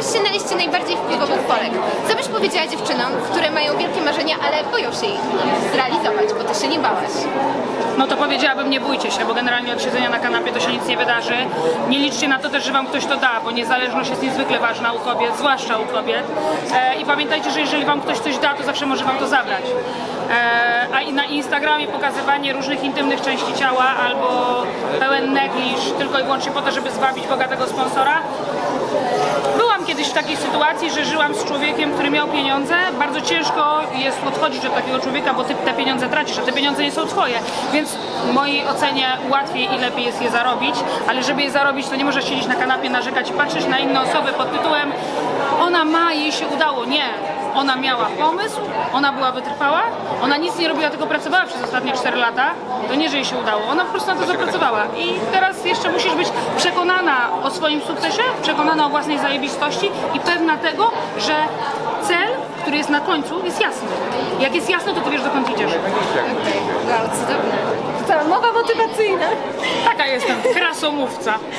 Natknęłaś się na liście najbardziej wpływowych Polek. Co byś powiedziała dziewczynom, które mają wielkie marzenia, ale boją się ich zrealizować, bo ty się nie bałaś? No to powiedziałabym, nie bójcie się, bo generalnie od siedzenia na kanapie to się nic nie wydarzy. Nie liczcie na to też, że wam ktoś to da, bo niezależność jest niezwykle ważna u kobiet, zwłaszcza u kobiet. E, I pamiętajcie, że jeżeli wam ktoś coś da, to zawsze może wam to zabrać. E, a i na Instagramie pokazywanie różnych intymnych części ciała albo pełen negliż tylko i wyłącznie po to, żeby zwabić bogatego sponsora, kiedyś w takiej sytuacji, że żyłam z człowiekiem, który miał pieniądze. Bardzo ciężko jest odchodzić od takiego człowieka, bo ty te pieniądze tracisz, a te pieniądze nie są twoje. Więc w mojej ocenie łatwiej i lepiej jest je zarobić, ale żeby je zarobić, to nie możesz siedzieć na kanapie, narzekać i patrzeć na inne osoby pod tytułem ona ma, jej się udało. Nie. Ona miała pomysł, ona była wytrwała, ona nic nie robiła, tylko pracowała przez ostatnie 4 lata. To nie, że jej się udało, ona po prostu na to zapracowała. I teraz jeszcze musisz być przekonana o swoim sukcesie, przekonana o własnej zajebistości i pewna tego, że cel, który jest na końcu, jest jasny. Jak jest jasny, to ty wiesz, dokąd idziesz. Wow, cudowne. To mowa motywacyjna. Taka jestem, krasomówca.